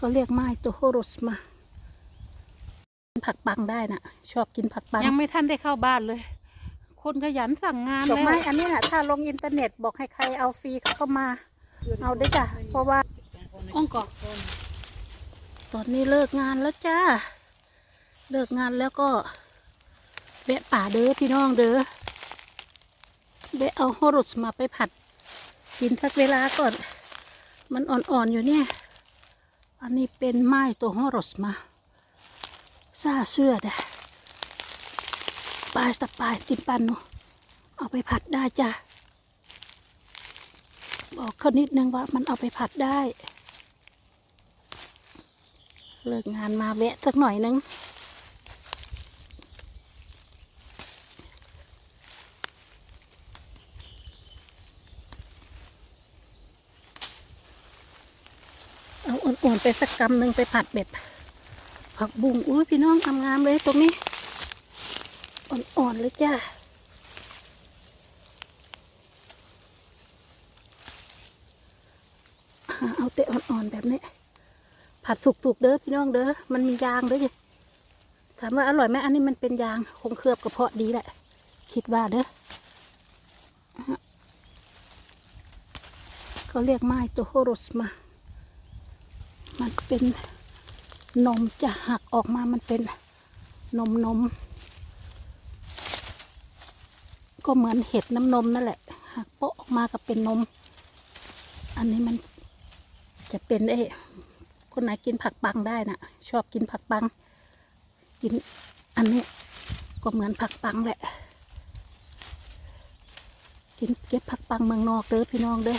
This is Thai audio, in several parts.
เขาเรียกไม้ตัวโฮโรสมาผักปังได้น่ะ ชอบกินผักปังยังไม่ทันได้เข้าบ้านเลย คนขยันสั่งงานดอกแล้วไม้อันนี้น่ะถ้าลงอินเทอร์เน็ตบอกให้ใครเอาฟรีเขาก็มา เอาได้จ้ะ เพราะว่าอ้องกอกตอนนี้เลิกงานแล้วจ้า เลิกงานแล้วก็แวะป่าเด้อพี่น้องเด้อแวะเอาโฮโรสมาไปผัด กินสักเวลาก่อน มันอ่อนๆอยู่เนี่ย อันนี้เป็นไม้ตัวฮอรสมาซาเสื้อเด้ปลายสปายติมปันเนูเอาไปผัดได้จ้ะบอกเขานิดนึงว่ามันเอาไปผัดได้ เลิกงานมาแวะสักหน่อยนึง เอาอ่อนๆ ไปสักกำหนึ่งไปผัดเบ็ด ผักบุ้งอุ้ยพี่น้องทำงามเลยตรงนี้ อ่อนๆเลยจ้าเอาแต่อ่อนๆแบบนี้ ผัดสุกๆเด้อพี่น้องเด้อมันมียางเด้อถามว่าอร่อยไหมอันนี้มันเป็นยางคงเคลือบกระเพาะดีแหละ คิดว่าเด้อเขาเรียกไม้ตัวโฮโรสมา มันเป็นนมจะหักออกมามันเป็นนมนม ก็เหมือนเห็ดน้ำนมนั่นแหละหักโปะออกมาก็เป็นนม อันนี้มันจะเป็นไอ้คนไหนกินผักปังได้นะชอบกินผักปัง กินอันนี้ก็เหมือนผักปังแหละ กินเก็บผักปังเมืองนอกเด้อพี่น้องเด้อ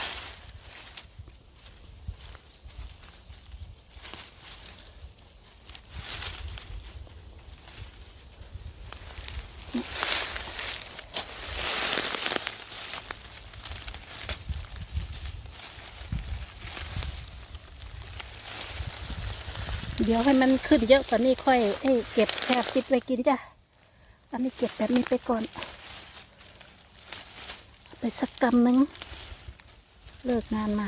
เดี๋ยวให้มันขึ้นเยอะกว่านี้ค่อยเอ้ยเก็บแค่ติดไว้กินจ้ะอันนี้เก็บแบบนี้ไปก่อน ไปสักกำหนึ่งเลิกงานมา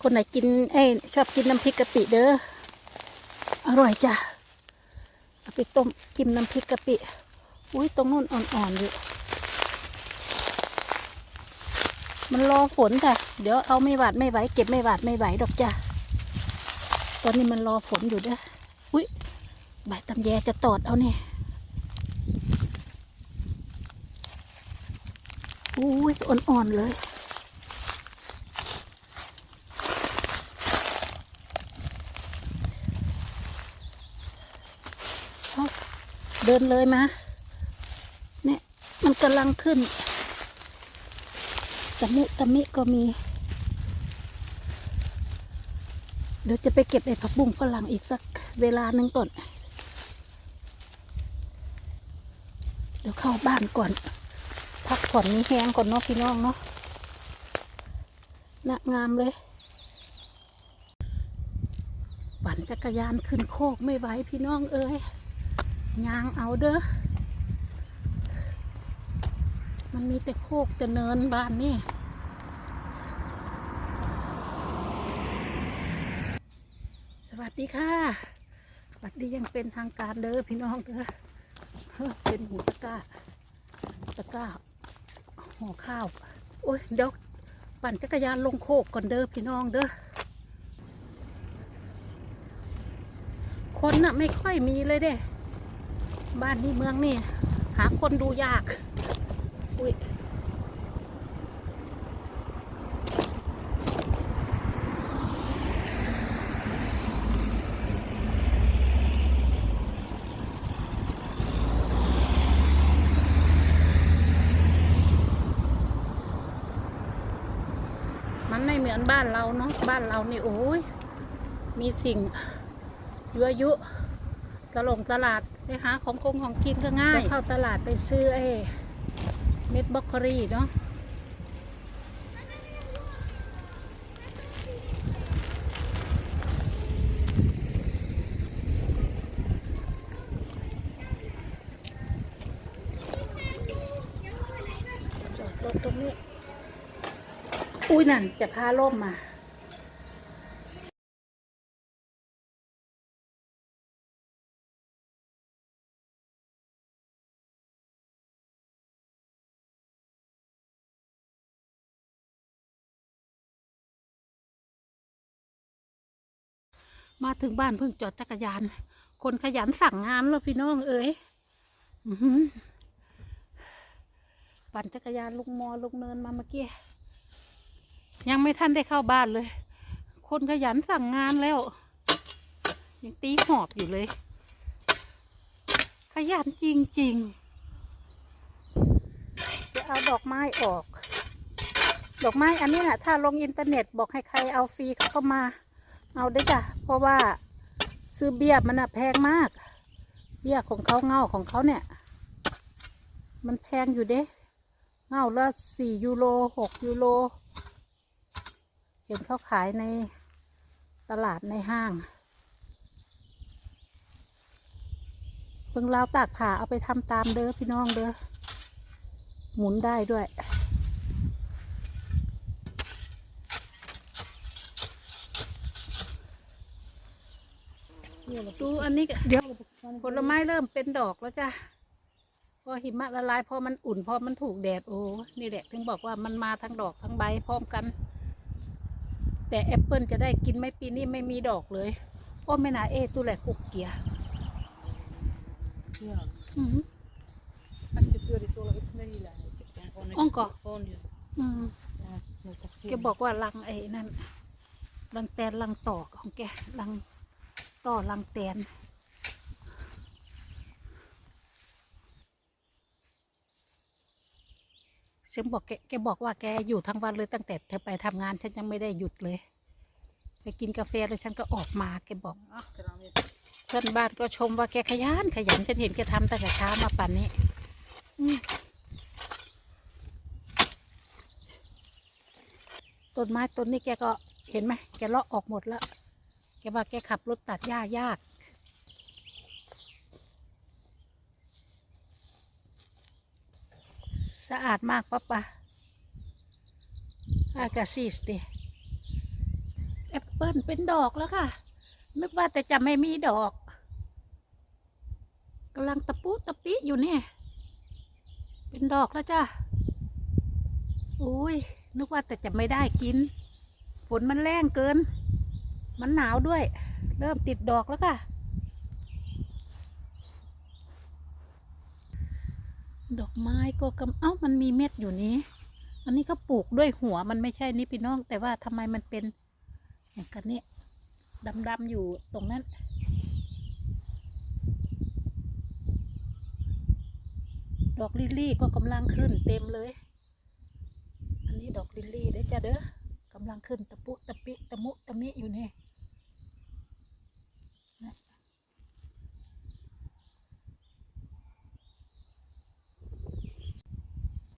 คนไหนกินเอ้ชอบกินน้ำพริกกะปิเด้ออร่อยจ้ะเอาไปต้มกินน้ำพริกกะปิอุ้ยตรงนู้นอ่อนๆอยู่มันรอฝนจ้ะเดี๋ยวเอาไม่หวาดไม่ไหว เก็บไม่หวาดไม่ไหวดอกจ้ะ ตอนนี้มันรอฝนอยู่เด้ออุ้ยใบตำแยจะตอดเอาเนี่ยอุ้ยอ่อนๆเลยเอาเดินเลยมา เนี่ย มันกำลังขึ้นตะมุตะมิก็มี เดี๋ยวจะไปเก็บไอ้ผักบุ้งฝรั่งอีกสักเวลาหนึ่งก่อน เดี๋ยวเข้าบ้านก่อน พักผ่อนมีแห้งก่อนเนาะพี่น้องเนาะน่างามเลย ปั่นจักรยานขึ้นโคกไม่ไหวพี่น้องเอ้ยยางเอาเด้อ มันมีแต่โคกแต่เนินบ้านนี่ วัสดีค่ะ สวัสดียังเป็นทางการเด้อพี่น้องเด้อเฮ้อเป็นหูตะก้า ตะก้าห่อข้าว โอ้ยเดี๋ยวปั่นจักรยานลงโคกก่อนเด้อพี่น้องเด้อ คนน่ะไม่ค่อยมีเลยเด้ บ้านนี้เมืองนี่ หาคนดูยาก อุ้ย มือนบ้านเราเนาะบ้านเรานี่โอ้ยมีสิ่งยั่วยุตลงตลาดไปหาของคงของกินก็ง่าย เข้าตลาดไปซื้อไอ้เม็ดบล็อกโคลีเนาะ ยนั่นจะพาล่มมามาถึงบ้านเพิ่งจอดจักรยาน คนขยันสั่งงานแล้วพี่น้องเอ๋ยปั่นจักรยานลงมอลงเนินมาเมื่อกี้ ยังไม่ทันได้เข้าบ้านเลย คนขยันสั่งงานแล้ว ยังตีหอบอยู่เลย ขยันจริงๆ จะเอาดอกไม้ออก ดอกไม้อันนี้นะถ้าลงอินเทอร์เน็ตบอกให้ใครเอาฟรีเขาก็มา เอาได้จ้ะ เพราะว่าซื้อเบี้ยมันอะแพงมาก เบี้ยของเขาเงาของเขาเนี่ย มันแพงอยู่เด้ เงาละสี่ยูโรหกยูโร เห็นเขาขายในตลาดในห้างเพิ่งราวตากผ่าเอาไปทำตามเด้อพี่น้องเด้อหมุนได้ด้วยดูอันนี้เดี๋ยวผลไม้เริ่มเป็นดอกแล้วจ้ะพอหิมะละลายพอมันอุ่นพอมันถูกแดดโอ้นี่แหละถึงบอกว่ามันมาทั้งดอกทั้งใบพร้อมกัน แต่แอปเปิลจะได้กินไหมปีนี้ไม่มีดอกเลยโอ้ไม่นาเอตุแหละกุกเกีย Ja. อืม Als je keur het wel iets meer hilaar. Onko. Gewoon je. อืม Ja, moet toch แกบอกว่ารังไอ้นั่นรังแตนรังต่อของแกรังต่อรังแตน เสียงบอกแกแกบอกว่าแกอยู่ทั้งวันเลยตั้งแต่เธอไปทำงานฉันยังไม่ได้หยุดเลย ไปกินกาแฟแล้วฉันก็ออกมาแกบอก Achteraan weer. เพื่อนบ้านก็ชมว่าแกขยันขยันฉันเห็นแกทำตั้งแต่เช้ามาป่านนี้อืมต้นไม้ต้นนี้แกก็เห็นไหมแกเลาะออกหมดแล้วแกว่าแกขับรถตัดหญ้ายาก สะอาดมากปะปะอากาซิสติแอปเปิลเป็นดอกแล้วค่ะ นึกว่าแต่จะไม่มีดอกกำลังตะปุตะปิอยู่เนี่ย เป็นดอกแล้วจ้ะอุ้ยนึกว่าแต่จะไม่ได้กิน ฝนมันแรงเกิน มันหนาวด้วย เริ่มติดดอกแล้วค่ะ ดอกไม้ก็กำเอ้ามันมีเม็ดอยู่นี้ อันนี้ก็ปลูกด้วยหัวมันไม่ใช่นี่พี่น้อง แต่ว่าทำไมมันเป็น อย่างกันเนี่ยดำๆอยู่ตรงนั้น ดอกลิลลี่ก็กำลังขึ้นเต็มเลย อันนี้ดอกลิลลี่เด้อจ้ะเด้อกำลังขึ้นตะปุตะปิตะมุตะมิอยู่เนี่ย